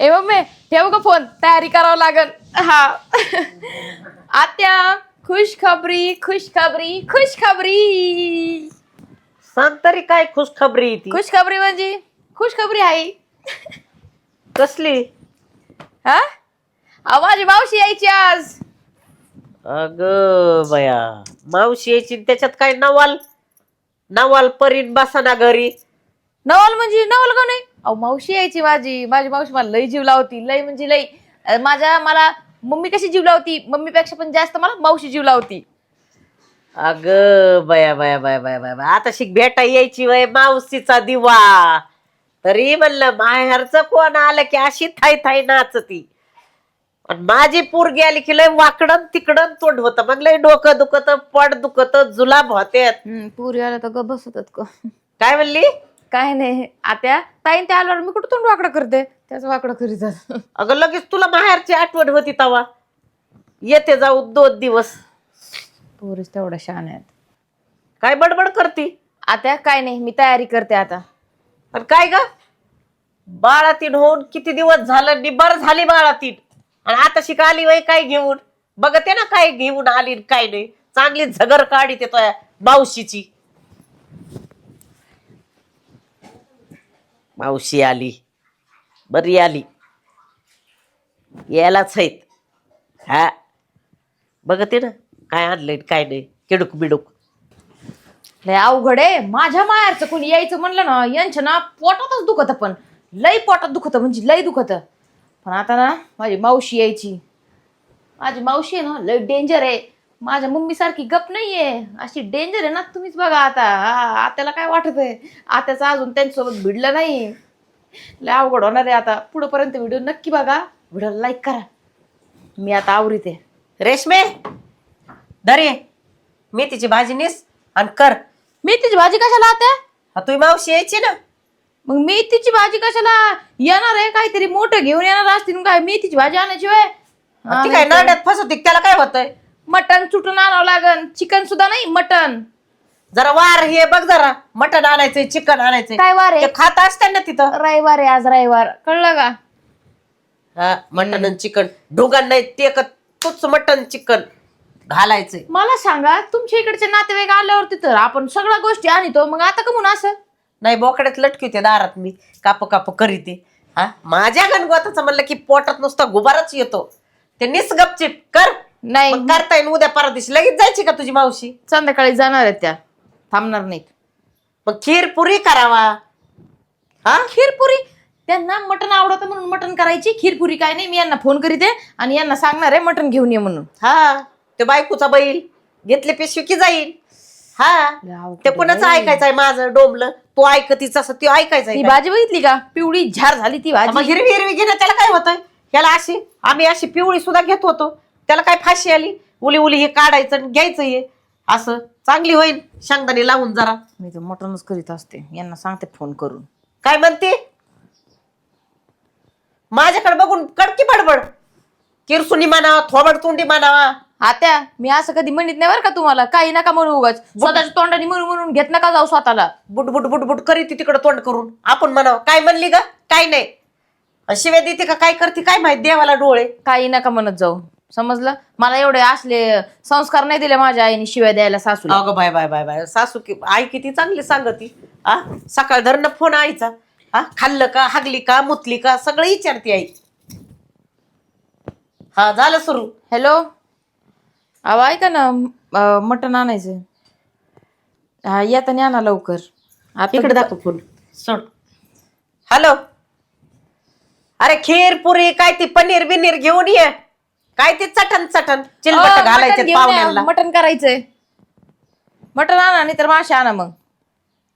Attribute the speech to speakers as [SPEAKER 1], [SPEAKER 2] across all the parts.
[SPEAKER 1] ए mummy ठेवू का phone तयारी करावं लागल. हा. आत्या खुशखबरी खुशखबरी खुशखबरी.
[SPEAKER 2] सांग तरी काय खुशखबरी ती?
[SPEAKER 1] खुशखबरी म्हणजे? खुशखबरी आहे
[SPEAKER 2] कसली?
[SPEAKER 1] हा? अहो, माझी मावशी यायची आज.
[SPEAKER 2] अग बया मावशी यायची न त्याच्यात काय नवाल? नवाल परीन बसाना घरी.
[SPEAKER 1] नवल म्हणजे नवल का नाही? अहो मावशी यायची माझी. माझी मावशी मला लई जीव लावती. लई म्हणजे लई. अं, माझ्या मला मम्मी कशी जीव लावती? मम्मीपेक्षा पण जास्त मला मावशी जीव लावती.
[SPEAKER 2] अग बया बया बया बया बया बया. आता शिक भेटा यायची वय मावशीचा दिवा. तरी म्हणलं माहेरचं कोण आलं की अशी थाय थाय नाचती. आणि माझी पोरगी आली की लय वाकडन तिकडन तोंड होतं. मग लय डोकं दुखत पड दुखत जुलाब होते
[SPEAKER 1] हम्म, पुरी आल्या तर ग बसतात का.
[SPEAKER 2] काय म्हणली?
[SPEAKER 1] काय नाही. आत्या ताईन त्या आल्यावर मी कुठं तोंड वाकडं करते? त्याच वाकडं करीत
[SPEAKER 2] अगं लगेच तुला माहेरची आठवण होती तवा. येते जाऊ दोन दिवस.
[SPEAKER 1] पोरीच तेवढ्या शान आहेत.
[SPEAKER 2] काय बडबड करती?
[SPEAKER 1] आता काय नाही मी तयारी करते आता.
[SPEAKER 2] आणि काय ग? बाळातीन होऊन किती दिवस झालं निबर झाली बाळातीन. आणि आता शिका आली वय काय घेऊन? बघते ना काय घेऊन आली आणि काय नाही. चांगली झगर काढी ते तुया मावशीची. मावशी आली. बरी आली. यायलाच आहेत. हा. बघते ना काय आणलंय काय नाही. किडूक बिडूक.
[SPEAKER 1] लय अवघड आहे. माझ्या मायाचं कोणी यायचं म्हणलं ना यांच्या ना पोटातच दुखत पण. लई पोटात दुखत म्हणजे लई दुखत. पण आता ना माझी मावशी यायची. माझी मावशी आहे ना लई डेंजर आहे. माझ्या मम्मी सारखी गप नाहीये. अशी डेंजर आहे ना तुम्हीच बघा आता. आत्याला काय वाटत आहे आत्याचं अजून त्यांच्यासोबत भिडलं नाही. लय अवघड होणार आहे आता. पुढेपर्यंत व्हिडिओ नक्की बघा. व्हिडिओ लाईक करा. मी आता आवरीते.
[SPEAKER 2] रेशमे दरे मेथीची भाजी नेस आणि कर.
[SPEAKER 1] मेथीची भाजी कशाला आत्या
[SPEAKER 2] हा तुझी मावशी यायची ना.
[SPEAKER 1] मग मेथीची भाजी कशाला? येणार आहे काहीतरी मोठं घेऊन येणार असतील काय? मेथीची भाजी आणायची होय? हा,
[SPEAKER 2] ती काय नाड्यात फसवते त्याला काय होतंय?
[SPEAKER 1] मटण सुटून आणावं लागन. चिकन सुद्धा नाही मटण.
[SPEAKER 2] जरा वार हे बघ जरा. मटण आणायचंय चिकन आणायचंय.
[SPEAKER 1] काय वार आहे?
[SPEAKER 2] ते खात असते ना तिथं.
[SPEAKER 1] रविवार आहे आज रविवार. कळलं का?
[SPEAKER 2] हा मटण आणि चिकन. ढोगान नाही ते तूच मटण चिकन घालायचंय.
[SPEAKER 1] मला सांगा तुमच्या इकडचे नातेवाईक आल्यावर तिथं आपण सगळ्या गोष्टी आणतो मग आता का म्हणून असं?
[SPEAKER 2] नाही बोकड्यात लटकी होते दारात मी. काप काप करीते. हा माझ्या गणगोताचं म्हणलं की पोटात नुसता गुबारच येतो. ते निस गपचिप कर.
[SPEAKER 1] नाही
[SPEAKER 2] मग करता येईल उद्या परदेशी. लगेच जायची का तुझी मावशी?
[SPEAKER 1] संध्याकाळी जाणार आहेत त्या. थांबणार नाहीत.
[SPEAKER 2] मग खीर पुरी करावा. हा?
[SPEAKER 1] खीरपुरी त्यांना मटण आवडतं म्हणून मटण करायची. खीरपुरी काय नाही मी यांना फोन करीते आणि यांना सांगणार आहे मटण घेऊन ये म्हणून.
[SPEAKER 2] हा ते बायकोचा बैल. घेतले पिशवी की जाईल. हा ते कुणाचं ऐकायचंय माझं डोंबलं तो ऐकतीच असं ते ऐकायचंय
[SPEAKER 1] ती? भाजी बघितली का? पिवळी झार झाली ती
[SPEAKER 2] मग
[SPEAKER 1] भाजी.
[SPEAKER 2] हिरवी हिरवी घेणं त्याला काय होतं? याला अशी आम्ही अशी पिवळी सुद्धा घेत होतो. त्याला काय फाशी आली? उली उली हे काढायचं आणि घ्यायचं हे. असं चांगली होईल शेंगदाणे लावून जरा.
[SPEAKER 1] मी तर मटणच करीत असते. यांना सांगते फोन करून.
[SPEAKER 2] काय म्हणते? माझ्याकडे बघून कडकी बडबड. किरसुनी मानावा थोबड तोंडी मानावा
[SPEAKER 1] आत्या मी असं कधी म्हणत नाही बरं का तुम्हाला? काही नका म्हणू उगाच. स्वतःच्या तोंडाने म्हणून म्हणून घेत नका जाऊ स्वतःला.
[SPEAKER 2] बुटबुट बुटबुट करी ती तिकडं तोंड करून. आपण म्हणावं काय म्हणली ग? काय नाही. शिव्या देते का काय करते? काय माहीत? देवाला डोळे.
[SPEAKER 1] काही नका म्हणत जाऊ. समजलं? मला एवढे असले संस्कार नाही दिले माझ्या आईने शिवाय द्यायला सासूला.
[SPEAKER 2] अगं बाय बाय बाय बाय. सासू की आई किती चांगली सांगती. आ? सकाळ धरणं फोन आईचा. हा खाल्लं का हागली का मुतली का सगळं विचारते आई. हा झालं सुरू.
[SPEAKER 1] हॅलो? अहो ऐका ना अं, मटण आणायचं हा येताना आणा लवकर. आता
[SPEAKER 2] इकडे दाखव फोन. सोड. हॅलो? अरे खीर पुरी काय ती पनीर बिनीर घेऊन ये. काय ते चटण चटण चिलबट घालायचे पाहुण्यांना.
[SPEAKER 1] मटण करायचंय. मटण आणा नाही तर मासे आणा मग.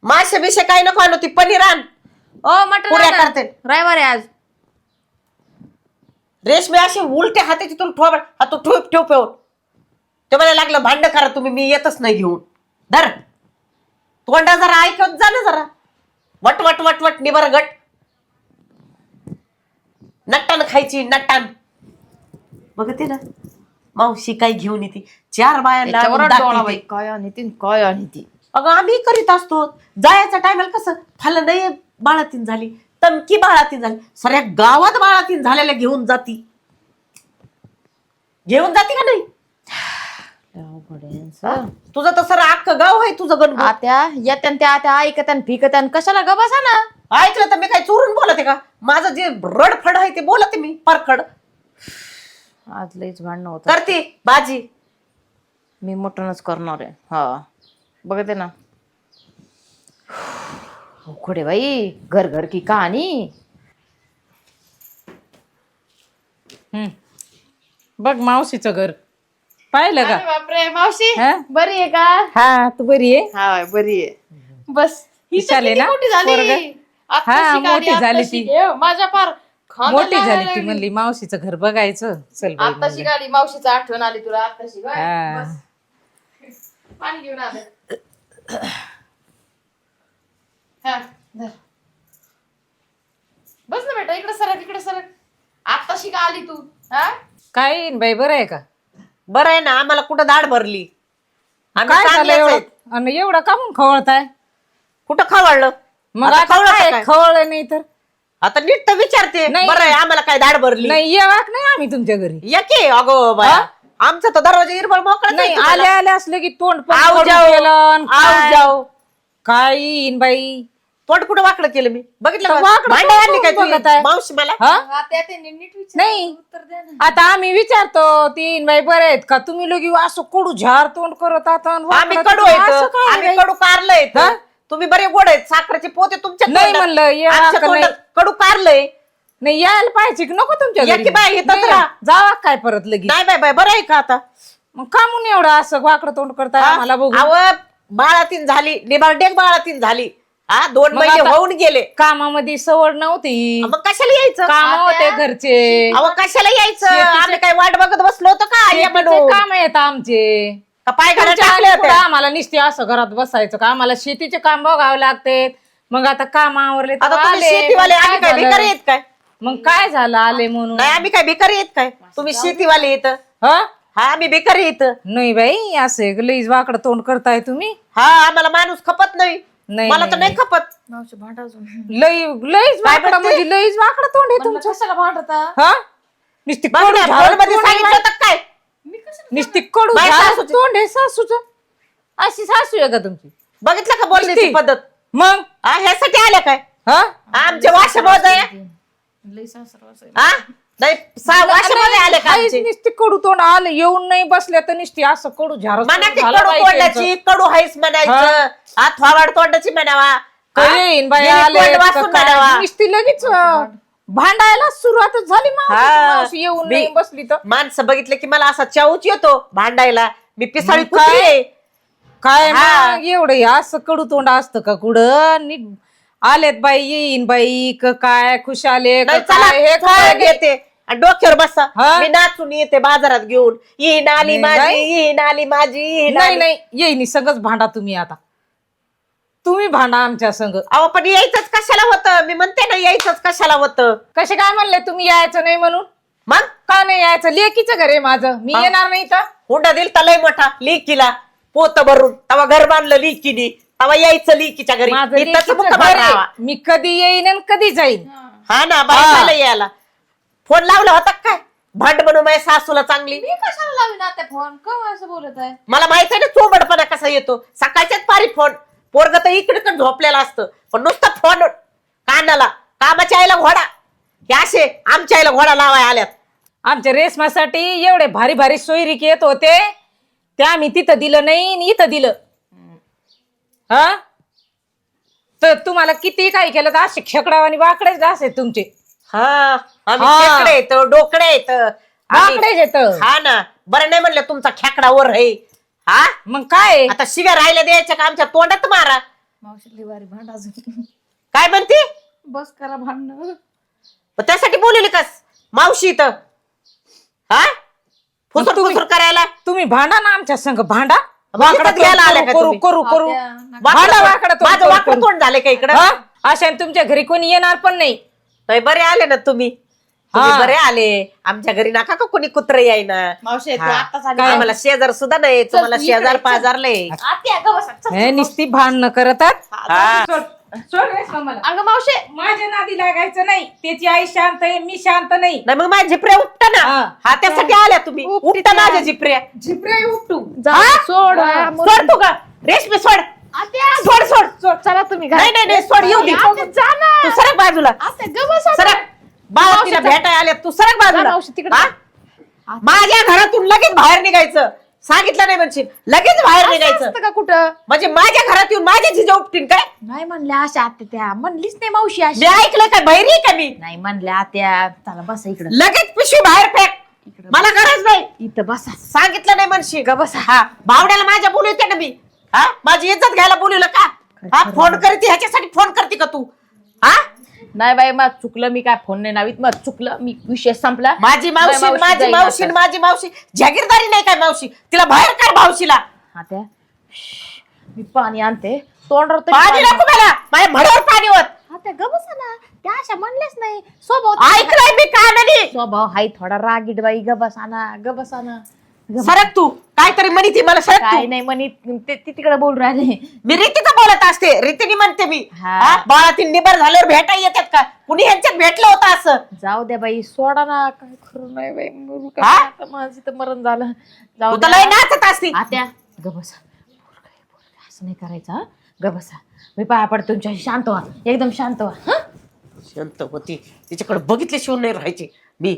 [SPEAKER 2] मासे बिशे काय नको आणू ती पनीर आण.
[SPEAKER 1] ओ मटण
[SPEAKER 2] पुऱ्या
[SPEAKER 1] आणा.
[SPEAKER 2] करते.
[SPEAKER 1] रविवार आहे आज.
[SPEAKER 2] रेशमी अशी उलट्या हाताची तुला ठोबड हा तू ठेव ठेव पेऊन ते मला लागलं भांड करा तुम्ही मी येतच नाही घेऊन. धर. तोंडा जरा ऐकत जा ना जरा. वट वट वट वट निबर गट. नट्टान खायची नट्टान. बघते ना. मावशी काय घेऊन येते. चार बायांना आणून दाखवते.
[SPEAKER 1] काय आणि ती काय आणि ती?
[SPEAKER 2] अगं आम्ही करीत असतो. जायच्या टायमाला कसं? फाल नाही बाळातीन झाली. टमकी बाळातीन झाली. सगळ्या गावात बाळातीन झालेल्या घेऊन जाती. घेऊन जाती का नाही. तुझं तसं अख्खं गाव आहे तुझं गणगोत
[SPEAKER 1] आत्या येत्यान त्या आत्या ऐकत्यान फिकत्यान कशाला ग बसा ना?
[SPEAKER 2] ऐकलं तर मी काय चोरून बोलते का? माझं जे रडफड आहे ते बोलते मी परखड.
[SPEAKER 1] आज लईच भांडणं होतं
[SPEAKER 2] करते बाजी.
[SPEAKER 1] मी मटणच करणार आहे. हा. बघते ना. आहे बाई घर घर की कहाणी.
[SPEAKER 3] हम्म. बघ मावशीचं घर. पाहिलं का?
[SPEAKER 1] बापरे मावशी
[SPEAKER 3] हा?
[SPEAKER 1] बरी आहे का?
[SPEAKER 3] हा तू बरी आहे?
[SPEAKER 1] हा बरी आहे. बस. ही तर
[SPEAKER 3] विशाल आहे
[SPEAKER 1] किती
[SPEAKER 3] ना?
[SPEAKER 1] मोठी झाली? आत्ताशी
[SPEAKER 3] हा, मोठी झाली
[SPEAKER 1] आत्ताशी.
[SPEAKER 3] ती.
[SPEAKER 1] ए, माझ्या फार खांदा
[SPEAKER 3] मोठी झाली ती
[SPEAKER 1] लागली.
[SPEAKER 3] म्हणली मावशीचं घर बघायचं चल बाई
[SPEAKER 1] आत्ताशी
[SPEAKER 3] म्हणलं.
[SPEAKER 1] गाडी मावशीचं आठवण आली तुला आत्ताशी बाय.
[SPEAKER 3] हा.
[SPEAKER 1] बस. पाणी घेऊन आलं हा धर. बस ना बेटा इकडे सरक इकडे सरक आत्ताशी का आली तू हा
[SPEAKER 3] काय येईन बाई बरं आहे का
[SPEAKER 2] बरं आहे ना आम्हाला कुठं दाढ भरली आम्ही
[SPEAKER 3] काय झालं
[SPEAKER 2] चांगलेच आहेत.
[SPEAKER 3] एवढं आणि एवढं का म्हणून खवळताय
[SPEAKER 2] कुठं खवळलं
[SPEAKER 3] मग
[SPEAKER 2] आता
[SPEAKER 3] आता
[SPEAKER 2] खवळलं
[SPEAKER 3] काय
[SPEAKER 2] काय?
[SPEAKER 3] खवळलं नाही तर
[SPEAKER 2] आता नीट तर विचारते.
[SPEAKER 3] नाही.
[SPEAKER 2] बरं आहे आम्हाला काय दाढ भरली?
[SPEAKER 3] नाही येवाक नाही आम्ही तुमच्या घरी.
[SPEAKER 2] ये की अगो बाया. आमचा तर दरवाजा इरबळ मोकळा
[SPEAKER 3] नाही आले आले असले की तोंड पण
[SPEAKER 2] आव
[SPEAKER 3] कडू
[SPEAKER 2] जाऊ.
[SPEAKER 3] केलं आणि
[SPEAKER 2] आव
[SPEAKER 3] काय-
[SPEAKER 2] जाऊ.
[SPEAKER 3] काय येईन बाई?
[SPEAKER 2] तोंड कुठं वाकडं केलं मी? बघितलं
[SPEAKER 3] तर
[SPEAKER 2] का?
[SPEAKER 3] वाकडं
[SPEAKER 2] भांडे
[SPEAKER 3] कोण
[SPEAKER 2] आणली काय
[SPEAKER 3] बघत
[SPEAKER 2] तुझी
[SPEAKER 3] आहे?
[SPEAKER 2] मावशी मला?
[SPEAKER 3] हा?
[SPEAKER 1] आता त्यांनी नीट विचार
[SPEAKER 3] नाही.
[SPEAKER 1] उत्तर द्या ना.
[SPEAKER 3] आता आम्ही विचारतो तीन बाई बरे आहेत का? तुम्ही लोक असं कडू झार तोंड करत आता आणि
[SPEAKER 2] आम्ही
[SPEAKER 3] वाकडं
[SPEAKER 2] कडू
[SPEAKER 3] तुम्ही काय
[SPEAKER 2] आम्ही
[SPEAKER 3] बाई?
[SPEAKER 2] कडू कारलंय
[SPEAKER 3] हा?
[SPEAKER 2] तुम्ही बरे गोड आहेत साखरेचे पोते तुमच्या
[SPEAKER 3] नाही
[SPEAKER 2] तोंडात.
[SPEAKER 3] म्हणलं, ये
[SPEAKER 2] आमच्या
[SPEAKER 3] का नाही?
[SPEAKER 2] तोंडात कडू कारलंय.
[SPEAKER 3] नाही यायला पाहिजे की नको तुमच्या
[SPEAKER 2] या
[SPEAKER 3] घरी?
[SPEAKER 2] की बाई, इथंच
[SPEAKER 3] नाही,
[SPEAKER 2] राहा.
[SPEAKER 3] जावा काय परत लगेच.
[SPEAKER 2] नाही बाय बाय बरं आहे का आता?
[SPEAKER 3] मग का म्हणून एवढं असं वाकडं तोंड करताय आम्हाला बघू
[SPEAKER 2] अव बाळातीन झाली निबारडेक बाळातीन झाली. हा दोन
[SPEAKER 3] मग
[SPEAKER 2] महिने
[SPEAKER 3] आता-
[SPEAKER 2] होऊन गेले.
[SPEAKER 3] कामामध्ये सवड नव्हती.
[SPEAKER 2] मग कशाला यायचं?
[SPEAKER 3] काम होते घरचे.
[SPEAKER 2] अहो कशाला यायचं?
[SPEAKER 3] शेतीचे-
[SPEAKER 2] आम्ही काय वाट बघत बसलो होतो का? ये म्हणून?
[SPEAKER 3] काम येत आमचे.
[SPEAKER 2] का पाय घरात
[SPEAKER 3] तुमच्या
[SPEAKER 2] टाकले
[SPEAKER 3] आधी
[SPEAKER 2] होते?
[SPEAKER 3] पुढं आम्हाला निस्ते असं घरात बसायचं का? आम्हाला शेतीचे काम बघावे लागते मग आता काम आवरले तर
[SPEAKER 2] आता तुम्ही
[SPEAKER 3] आले.
[SPEAKER 2] शेतीवाले
[SPEAKER 3] मग
[SPEAKER 2] आम्ही काय
[SPEAKER 3] झालं?
[SPEAKER 2] भिकारी आहेत काय?
[SPEAKER 3] मग काय झालं आले म्हणून?
[SPEAKER 2] नाही आम्ही काय भिकारी आहेत काय? तुम्ही शेतीवाले येत
[SPEAKER 3] हा?
[SPEAKER 2] हा आम्ही भिकारी येत
[SPEAKER 3] नाही बाई असे लईच वाकडं तोंड करताय तुम्ही.
[SPEAKER 2] हा आम्हाला माणूस खपत नाही.
[SPEAKER 3] नाही,
[SPEAKER 2] मला तर
[SPEAKER 3] नाही,
[SPEAKER 2] नाही खपत.
[SPEAKER 1] मावशी भांडा अजून.
[SPEAKER 3] लई लईच वाकडं
[SPEAKER 2] म्हणते?
[SPEAKER 3] म्हणजे लईच वाकडं तोंड आहे तुमचं.
[SPEAKER 1] कशाला भांडता?
[SPEAKER 3] हा? नुसती
[SPEAKER 2] बघ
[SPEAKER 3] कडू
[SPEAKER 2] ना,
[SPEAKER 3] झाड
[SPEAKER 2] फोनमध्ये
[SPEAKER 3] तोंड आहे
[SPEAKER 2] सांगितलं होतं काय?
[SPEAKER 1] मी
[SPEAKER 3] नुसती कडू
[SPEAKER 2] बाई
[SPEAKER 3] झाड
[SPEAKER 2] सासूची.
[SPEAKER 3] तोंड आहे सासूचं. अशी सासू आहे का तुमची?
[SPEAKER 2] बघितलं का बोलण्याची
[SPEAKER 3] नुसती.
[SPEAKER 2] पद्धत?
[SPEAKER 3] मग?
[SPEAKER 2] हा ह्यासाठी आल्या काय?
[SPEAKER 3] हा?
[SPEAKER 2] आमच्या वाशामध्ये
[SPEAKER 1] लई सासरा वासा आहे.
[SPEAKER 2] हा नाही सहा वाशामध्ये आले का
[SPEAKER 3] काहीच
[SPEAKER 2] आमचे?
[SPEAKER 3] नुसती कडू तोंड आलं येऊन नाही बसल्या तर नुसती असं कडू
[SPEAKER 2] की कडू तोंडाची कडू हाईस म्हणायचं. हा? थोबाड तोंडाची म्हणावा. हा? वासून? म्हणावा.
[SPEAKER 3] नुसती लगेच अं, भांडायला सुरुवातच झाली.
[SPEAKER 2] हा.
[SPEAKER 3] मावशी येऊन
[SPEAKER 2] बी-
[SPEAKER 3] नाही बसली तर
[SPEAKER 2] माणसं बघितलं की मला असा चाऊच येतो भांडायला मी पिसाळी
[SPEAKER 3] मग काय?
[SPEAKER 2] आहे.
[SPEAKER 3] काय
[SPEAKER 2] हा.
[SPEAKER 3] मग एवढं हे असं कडू तोंड असतं का कुठं नीट आलेत बाई येईन बाई क काय खुश आले का
[SPEAKER 2] नाही चला
[SPEAKER 3] काय हे
[SPEAKER 2] काय
[SPEAKER 3] काय
[SPEAKER 2] घेते आणि डोक्यावर बसा
[SPEAKER 3] हा?
[SPEAKER 2] मी नाचून येते बाजारात घेऊन येईन आली
[SPEAKER 3] नाही,
[SPEAKER 2] माझी
[SPEAKER 3] नाही.
[SPEAKER 2] येईन आली माझी येईन
[SPEAKER 3] नाही
[SPEAKER 2] आली.
[SPEAKER 3] नाही येईन सगळंच भांडा तुम्ही आता तुम्ही भांडा आमच्या संग.
[SPEAKER 2] अहो पण यायचंच कशाला होतं? मी म्हणते ना यायचंच कशाला होतं?
[SPEAKER 3] कसे काय म्हणले तुम्ही यायचं नाही म्हणून?
[SPEAKER 2] मग?
[SPEAKER 3] का नाही यायचं? लेकीचं घर आहे माझं. मी
[SPEAKER 2] हा.
[SPEAKER 3] येणार नाही तर
[SPEAKER 2] हुंडा दिल लय मोठा लिकीला. पोत भरून. तवा घर बांधलं लिकीनी. तवा यायचं लिकीच्या घरी.
[SPEAKER 3] माझं
[SPEAKER 2] इथंच
[SPEAKER 3] लेकीचं
[SPEAKER 2] मुक्काम
[SPEAKER 3] घर आहे.
[SPEAKER 2] राहावा.
[SPEAKER 3] मी कधी येईन आणि कधी जाईन.
[SPEAKER 2] हा ना बाई
[SPEAKER 3] हा.
[SPEAKER 2] झालं यायला. फोन लावला होता का काय? भांड म्हणून माझ्या सासूला चांगली.
[SPEAKER 1] मी कशाला लावीन आता फोन? का असं बोलत आहे?
[SPEAKER 2] मला माहीत आहे ना चोबडपणा कसा येतो. सकाळच्याच पारी फोन. पोरग तर इकडे झोपलेला असतं. पण नुसतं फोन कानाला कामाच्या आईला घोडा. हे असे आमच्या आईला घोडा लावाय आल्यात.
[SPEAKER 3] आमच्या रेशमासाठी एवढे भारी भारी सोयरीक येत होते. ते आम्ही तिथं दिलं नाही आणि इथं दिलं. हा? तर तुम्हाला किती काही केलं तर असे खेकडावानी वाकडेच असे तुमचे.
[SPEAKER 2] हा आम्ही
[SPEAKER 3] हा.
[SPEAKER 2] खेकडे येत डोकडे येत
[SPEAKER 3] वाकडेच येत
[SPEAKER 2] हा ना बरं नाही म्हणलं तुमचा खेकडा वर आहे. हा?
[SPEAKER 3] मग काय?
[SPEAKER 2] आता शिव्या राहिल्या द्यायच्या का आमच्या तोंडात मारा?
[SPEAKER 1] मावशी भारी भांडा अजून.
[SPEAKER 2] काय म्हणते?
[SPEAKER 1] बस करा भांडणं.
[SPEAKER 2] मग त्यासाठी बोलवली कस? मावशी इथं. हा? फुसूर
[SPEAKER 3] तुम्ही-
[SPEAKER 2] फुसूर करायला?
[SPEAKER 3] तुम्ही भांडा ना आमच्या संग भांडा?
[SPEAKER 2] घ्यायला आल्या का
[SPEAKER 3] करू
[SPEAKER 2] तुम्ही?
[SPEAKER 3] करू करू. भांडा वाकडं तोंड
[SPEAKER 2] माझं
[SPEAKER 3] करू,
[SPEAKER 2] वाकडं
[SPEAKER 3] करू.
[SPEAKER 2] तोंड झालं का इकडं?
[SPEAKER 3] हा? अशा तुमच्या घरी कोणी येणार पण नाही.
[SPEAKER 2] नाही बरे आले ना तुम्ही. तुम्ही
[SPEAKER 3] हा.
[SPEAKER 2] बरे आले. आमच्या घरी नका का कोणी कुत्र येईना
[SPEAKER 1] मावशी तू
[SPEAKER 2] हा.
[SPEAKER 1] आली.
[SPEAKER 2] आम्हाला शेजार सुद्धा नाही. तुम्हाला
[SPEAKER 1] इकडे
[SPEAKER 2] शेजार
[SPEAKER 1] चल.
[SPEAKER 2] पाजारले
[SPEAKER 1] आत्या, अगं बसा, चल.
[SPEAKER 3] हे नुसती भांडणं करतात
[SPEAKER 2] हा
[SPEAKER 3] सोड सोड रेश्मा मला
[SPEAKER 1] अगं मावशी.
[SPEAKER 3] माझ्या नादी लागायचं नाही. त्याची आई शांत आहे मी शांत नाही.
[SPEAKER 2] नाही मग माझ्या झिपऱ्या उपटा ना.
[SPEAKER 3] हा.
[SPEAKER 2] हा त्यासाठी आल्या तुम्ही. उपटा. माझ्या झिपऱ्या.
[SPEAKER 3] झिपरे उपटू.
[SPEAKER 1] जा, सोड हा,
[SPEAKER 2] सोड तू का रेशमी सोड.
[SPEAKER 1] आत्या,
[SPEAKER 2] सोड सोड.
[SPEAKER 1] सोड चला तुम्ही घरात.
[SPEAKER 2] नाही नाही नाही सोड येऊ दे.
[SPEAKER 1] आत्या, जा ना.
[SPEAKER 2] तू सरक बाजूला.
[SPEAKER 1] आत्या, गं बसा ना.
[SPEAKER 2] सरक बाळा तिला भेटाय आल्या तू सरक बाजूला.
[SPEAKER 1] मावशी, तिकडे
[SPEAKER 2] हा? माझ्या घरातून लगेच बाहेर निघायचं. सांगितलं नाही म्हणशील. लगेच बाहेर निघायचं.
[SPEAKER 1] असतं का कुठं?
[SPEAKER 2] म्हणजे माझ्या घरात येऊन माझ्या झिजा उपटीन काय?
[SPEAKER 1] नाही म्हणल्या अशा आत्या त्या. म्हणलीच नाही मावशी अशी.
[SPEAKER 2] ऐकलं काय बहिरी आहे का मी?
[SPEAKER 1] नाही म्हणल्या आत्या. चला बसा इकडं.
[SPEAKER 2] लगेच पिशवी बाहेर फेक.
[SPEAKER 1] इकडं
[SPEAKER 2] मला गरज नाही.
[SPEAKER 1] इथं बसा.
[SPEAKER 2] सांगितलं नाही म्हणशी ग बस. हा भावड्याला माझ्या बोलवते ना मी. हा? माझी इज्जत घ्यायला बोलवलं का? हा फोन करते ह्याच्यासाठी फोन करते का तू? हा?
[SPEAKER 1] नाही बाई मग चुकलं मी काय फोन नाही नावीत मग चुकलं मी विषय संपला.
[SPEAKER 2] माझी मावशी
[SPEAKER 1] बाई,
[SPEAKER 2] माझी मावशी
[SPEAKER 1] आता.
[SPEAKER 2] माझी मावशी. जागीरदारी नाही काय मावशी? तिला बाहेर काढ मावशीला.
[SPEAKER 1] आत्या श्श्श, मी पाणी आणते. तोंडावर तरी
[SPEAKER 2] पाणी
[SPEAKER 1] पाणी-
[SPEAKER 2] नको मला. माझ्या म्हणवर पाणी होत.
[SPEAKER 1] आत्या ग बसा ना त्या अशा म्हणल्याच नाही. स्वभाव
[SPEAKER 2] ऐकलंय मी कानाने.
[SPEAKER 1] स्वभाव हाय थोडा रागीट बाई ग बसा ना ग बसा ना ग बसा.
[SPEAKER 2] सरक तू. काहीतरी म्हणी ती मला सरक
[SPEAKER 1] काय नाही म्हणी ते ती तिकडे बोल राहिले.
[SPEAKER 2] मी रीतीचं बोलत असते. रीतीने म्हणते मी.
[SPEAKER 1] हा.
[SPEAKER 2] हा, बाळा ती निबर झाल्यावर भेटा येतात का? कुणी ह्यांच्यात भेटलं होतं असं?
[SPEAKER 1] जाऊ द्या बाई सोडा ना. काय खरं नाही बाई मरू का
[SPEAKER 2] हा?
[SPEAKER 1] आता माझं तर मरण झालं. जाऊ
[SPEAKER 2] तू तर लय
[SPEAKER 1] द्या
[SPEAKER 2] नाचत असती.
[SPEAKER 1] आत्या ग बसा. पोरगं आहे, पोरगं आहे. असं नाही करायचं हं? ग बसा. मी पाया पडतो तुमच्याशी शांत व्हा. एकदम शांत व्हा हं?
[SPEAKER 2] शांत होती. तिच्याकडे बघितल्याशिवाय नाही राहायची. मी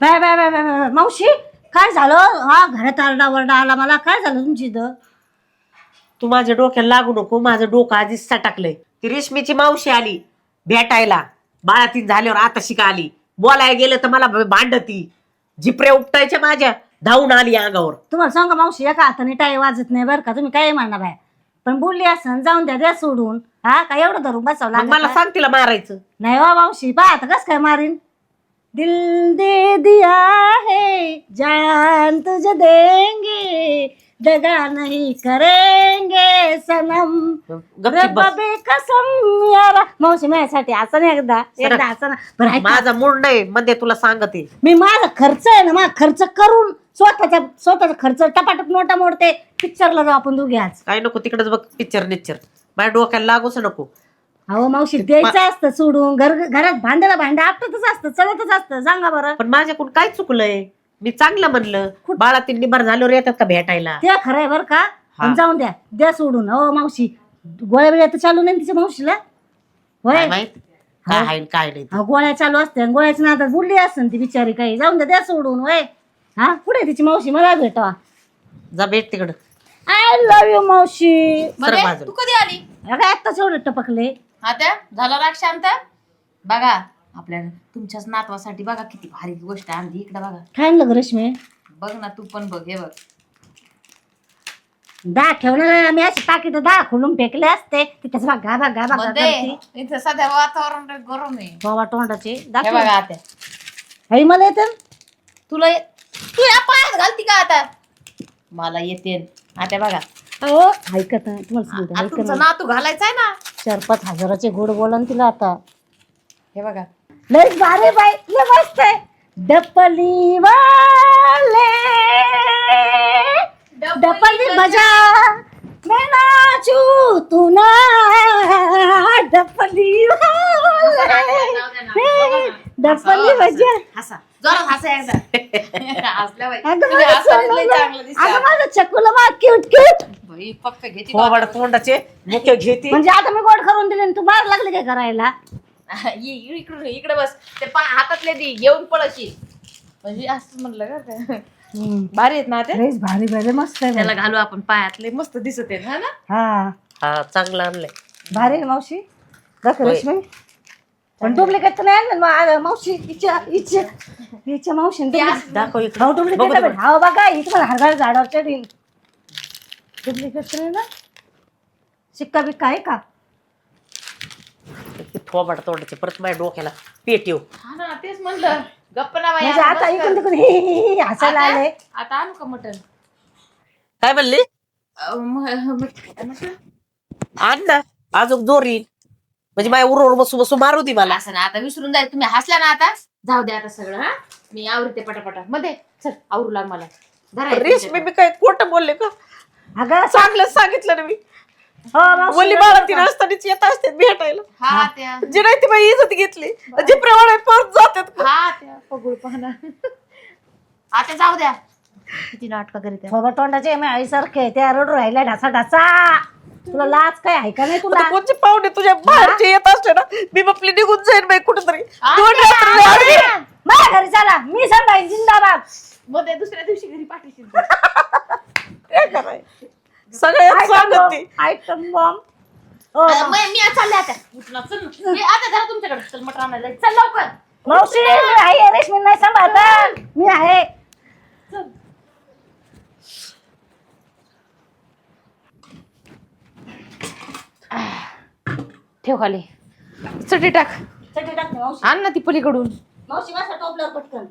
[SPEAKER 4] bye bye bye bye bye. मावशी काय झालं? हा घरात आरडा वरडा आला मला. काय झालं तुमची इथं?
[SPEAKER 2] तू माझ्या डोक्याला लागू नको. माझं डोकं आधीच सटकलंय. ती रेशमीची मावशी आली भेटायला. बाळातीन झाल्यावर आता शिका आली. बोलायला गेलं तर मला भांडती. झिपऱ्या उपटायच्या माझ्या. धावून आली अंगावर.
[SPEAKER 4] तुम्हाला सांगा मावशी एका हाताने टाळी वाजत नाही बरं का? तुम्ही काय म्हणणार आहे पण बोलली असं जाऊन द्या द्या सोडून. हा काय एवढं धरून बसावं
[SPEAKER 2] मग
[SPEAKER 4] लागलं
[SPEAKER 2] मला? सांग तिला मारायचं.
[SPEAKER 4] नाही हो मावशी पहा आता कस काय मारीन? दिल दे दिया है जान तुझे देंगे दगा नहीं करेंगे सनम।
[SPEAKER 2] गपचीप बस.
[SPEAKER 4] रब्बे कसम यारा. मावशी माझ्यासाठी असं नाही एकदा एकदा असं ना बरं ऐका.
[SPEAKER 2] माझा मूड नाही म्हणजे तुला सांगते.
[SPEAKER 4] मी माझा खर्च आहे ना माझा खर्च करून स्वतःचा स्वतःचा खर्च टपाटप नोटा मोडते. पिक्चरला जाऊ आपण दोघे आज.
[SPEAKER 2] काय नको तिकडेच बघ. पिक्चर निच्चर माझ्या डोक्याला लागूच नको.
[SPEAKER 4] अहो मावशी द्यायचं असतं सोडून. घर घरात भांड्याला भांडं आपटतच असतं चढतच असतं. सांगा बरं.
[SPEAKER 2] पण माझ्याकडून काय चुकलंय? मी चांगलं म्हणलं. बाळातीन निबार झाल्यावर येतात का भेटायला?
[SPEAKER 4] ते खरं आहे बरं का. पण जाऊन द्या. द्या सोडून. हो मावशी गोळ्या बिळ्या तर चालू नाही तिच्या मावशीला? होय?
[SPEAKER 2] काय माहीत? काय आहे आणि काय नाही ते.
[SPEAKER 4] अहो, गोळ्या चालू असते गोळ्याच्या नादात बुडली असेल ती बिचारी काही. जाऊन द्या द्या सोडून. होय? हा? कुठे तिची मावशी? मला भेटवा.
[SPEAKER 2] जा भेट तिकडं.
[SPEAKER 4] आय लव्ह यू मावशी.
[SPEAKER 2] बाजूला.
[SPEAKER 1] तू कधी आली?
[SPEAKER 4] अगं आत्ताच एवढे टपकले.
[SPEAKER 1] आत्या झाला राग शांत? बघा आपल्या तुमच्याच नातवासाठी बघा किती भारी गोष्ट आणली. इकडे बघा.
[SPEAKER 4] काय आणलं ग रश्मी?
[SPEAKER 1] बघ ना तू पण बघ हे बघ.
[SPEAKER 4] दहा ठेवणार आम्ही असे पाकिट दहा खोलून फेकले असते. तिथेच बघ गाबा गाबा
[SPEAKER 1] मध्ये इथं सध्या वातावरण लय गरम आहे.
[SPEAKER 4] बाबा तोंडाचे.
[SPEAKER 1] हे
[SPEAKER 4] दाखव
[SPEAKER 1] बघा
[SPEAKER 4] हई मला येते?
[SPEAKER 1] तुला ये- तू या पायात घालती का आता? मला येते. आता बघा.
[SPEAKER 4] हो ऐकत तुम्हाला सांगते
[SPEAKER 1] आता
[SPEAKER 4] ऐकत
[SPEAKER 1] तुमचा
[SPEAKER 4] नाही.
[SPEAKER 1] नातू घालायचा आहे ना?
[SPEAKER 4] चार पाच हजाराचे गोड बोला ना तिला आता.
[SPEAKER 1] हे बघा.
[SPEAKER 4] लय बारे बाई लय मस्त आहे. डपली वाले डपली बजा. मैं नाचू तू ना डपली वाले डपली बजा.
[SPEAKER 1] हसा. जोरात हसा एकदा. हसल्या बाई.
[SPEAKER 4] अगं. माझं चकुला मा क्यूट क्यूट
[SPEAKER 1] बाई, पप्पे घेते
[SPEAKER 2] थोबाड तोंडाचे मुख्य घेते.
[SPEAKER 4] म्हणजे आता मी गोड करून दिले आणि तू मार लागले काय करायला?
[SPEAKER 1] ये ये इकडे इकडे बस. ते पा हातातले दी घेऊन पळशी. म्हणजे असं म्हणलं का काय? भारी आहेत ना ते?
[SPEAKER 4] भारी भारी मस्त आहे
[SPEAKER 1] त्याला. घालू आपण पायातले मस्त दिसत आहे ना ना?
[SPEAKER 4] हा.
[SPEAKER 2] हा चांगलं आणलंय.
[SPEAKER 4] भारी आहे ना मावशी? दाखव
[SPEAKER 2] होय.
[SPEAKER 4] रश्मी पण डुप्लिकेट तर नाही आणलं ना मावशी हिच्या हिच्या हिच्या मावशी
[SPEAKER 2] दाखव इकडं.
[SPEAKER 4] हो
[SPEAKER 2] बघू दे.
[SPEAKER 4] हा बघा ही तुम्हाला हरभरा झाडावर चढीन. डुप्लिकेट तर नाही ना? शिक्का बिक्का आहे का?
[SPEAKER 2] ते थोबाड तोंडाचे परत माझ्या डोक्याला पेट येऊ.
[SPEAKER 1] हा ना तेच म्हणलं. गप्प ना बाई
[SPEAKER 4] म्हणजे
[SPEAKER 1] आता
[SPEAKER 4] आता इकडून. तिकडून हे हे हे हसायला
[SPEAKER 1] आता-
[SPEAKER 4] आले.
[SPEAKER 1] आता आणू का मटन
[SPEAKER 2] काय म्हणली? आण ना अजून जोर येईल. म्हणजे माझ्या उरोवर बसू बसू मारू दे मला.
[SPEAKER 1] असं ना आता विसरून जाईल. तुम्ही हसल्या ना आता? जाऊ द्या आता सगळं हा? मी आवरते पटापटा. मध्ये चल आवरू लाग मला. धरा हे
[SPEAKER 2] रेशमी
[SPEAKER 1] तुमच्याकडे.
[SPEAKER 2] मी काय खोटं बोलले का?
[SPEAKER 4] अगं
[SPEAKER 2] चांगलं सांगितलं ना मी.
[SPEAKER 4] हो मावशी,
[SPEAKER 2] बोलली बाळा तीन असतानाच येत असते भेटायला.
[SPEAKER 1] हा त्या.
[SPEAKER 2] जी नाही ती बाई इज्जत घेतली. जी प्रमाणे परत जातात.
[SPEAKER 1] हा त्या. पगुळ पाहना आता जाऊ द्या. किती नाटक करीत आहे.
[SPEAKER 4] थोबा तोंडाचे मी आईसारखे त्या रडू राहिल्या ढासा ढासा तुला लाज काय आहे का नाही तुला
[SPEAKER 2] आता कोणचे पाहुणे तुझ्या बाहेरचे येत असते ना मी आपली निघून जाईन बाई कुठेतरी. दोन रात्री.
[SPEAKER 1] त्या.
[SPEAKER 4] माझ्या घरी चला. मी सांभाळीन जिंदाबाद.
[SPEAKER 1] मध्ये दुसऱ्या दिवशी घरी पाठीशी
[SPEAKER 2] काय करायचं. सगळ्यात सांगत ती
[SPEAKER 4] आयटम बॉम्ब हो
[SPEAKER 1] मी आज चालले आता. उठला, चल. ना. मी आता जरा तुमच्याकडे चल मटर आणायला जायचं. चल लवकर.
[SPEAKER 4] मावशी मी आहे रेशमी नाही सांभाळता. मी आहे.
[SPEAKER 1] ठेव खाली. चटी टाक.
[SPEAKER 4] चटई टाक ना, मावशी.
[SPEAKER 1] आण ना ती पलीकडून.
[SPEAKER 4] मावशी बसा टोपल्यावर पटकन.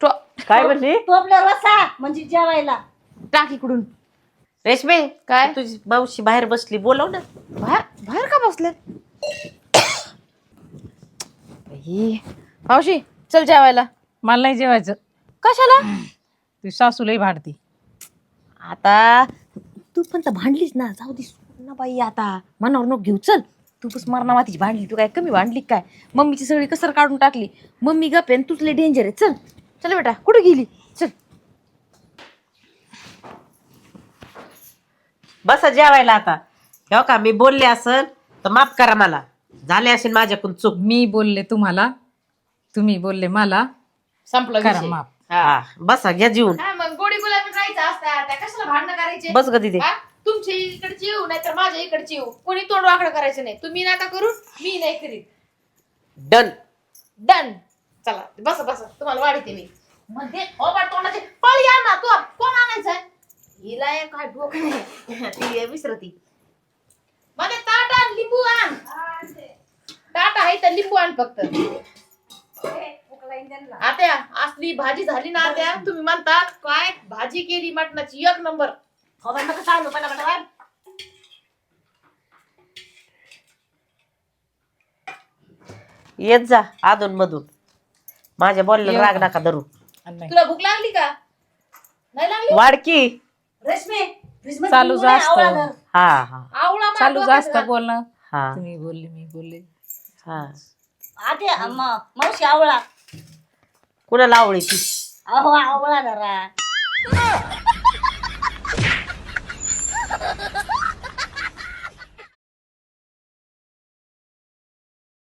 [SPEAKER 1] टो-
[SPEAKER 2] काय म्हणली?
[SPEAKER 4] टोपल्यावर बसा म्हणजे जेवायला.
[SPEAKER 1] टाक इकडून.
[SPEAKER 2] रेशमे
[SPEAKER 1] काय?
[SPEAKER 2] तुझी मावशी बाहेर बसली बोलव ना.
[SPEAKER 1] बाहेर बाहेर का बसले? मावशी चल जेवायला.
[SPEAKER 3] मला नाही जेवायचं.
[SPEAKER 1] कशाला?
[SPEAKER 3] ती सासूलाही भाडती.
[SPEAKER 1] आता तू पण तर भांडलीस ना. जाऊ दे सोड ना बाई आता. मनावर नको घेऊ. चल. तू बस मरणा मातीची भांडली. तू काय कमी भांडली काय? मम्मीची सगळी कसर काढून टाकली. मम्मी गप आहे तुझले डेंजर आहे. चल. चल बेटा कुठे गेली? चल.
[SPEAKER 2] बसा जेवायला आता. हो का? मी बोलले असन तर माफ करा मला. झाले असेल माझ्याकडून चूक.
[SPEAKER 3] मी बोलले तुम्हाला तुम्ही बोलले मला.
[SPEAKER 1] संपलं
[SPEAKER 3] करा
[SPEAKER 1] विषय.
[SPEAKER 3] माफ.
[SPEAKER 2] हा. बसा घ्या जीवन.
[SPEAKER 1] हा मग गोडी गुलाबी असतात त्या कशाला भांडणं करायचे?
[SPEAKER 2] बस ग तिथे
[SPEAKER 1] हा? तुमच्या इकडची येऊ नाही तर माझ्या इकडची येऊ कोणी तोंड वाकडं करायचं नाही. तुम्ही नका करू मी नाही करीत.
[SPEAKER 2] डन
[SPEAKER 1] डन चला बस बस. तुम्हाला वाढते मी. मध्ये ओबा तोंडाचे. पळी आण ना तू. कोण आणायचंय? हिला एक नाही. ती विसरती. मध्ये ताट आण लिंबू आण. ताट आहे तर लिंबू आण फक्त. आत्या असली भाजी झाली ना आत्या तुम्ही म्हणतात काय भाजी केली मटणाची? एक नंबर.
[SPEAKER 4] नका
[SPEAKER 2] येत जा अधून मधून. माझ्या बोलला
[SPEAKER 3] येऊ
[SPEAKER 2] राग
[SPEAKER 3] का?
[SPEAKER 2] नका धरू.
[SPEAKER 1] तुला भूक लागली का? नाही लागली?
[SPEAKER 2] वाडकी
[SPEAKER 4] रेशमी फ्रीजमध्ये
[SPEAKER 3] चालूच
[SPEAKER 4] लिंबू नाही,
[SPEAKER 3] असतं.
[SPEAKER 4] आवळा धर.
[SPEAKER 2] हा. हा
[SPEAKER 1] आवळा
[SPEAKER 3] चालू
[SPEAKER 1] डोक्यात
[SPEAKER 3] जास्त
[SPEAKER 1] घाल.
[SPEAKER 3] बोलणं.
[SPEAKER 2] हा.
[SPEAKER 3] तुम्ही बोलले मी बोलले.
[SPEAKER 2] हा.
[SPEAKER 4] आते मावशी आवळा
[SPEAKER 2] कुणाला आवडी ती
[SPEAKER 4] अहो आवळा धरा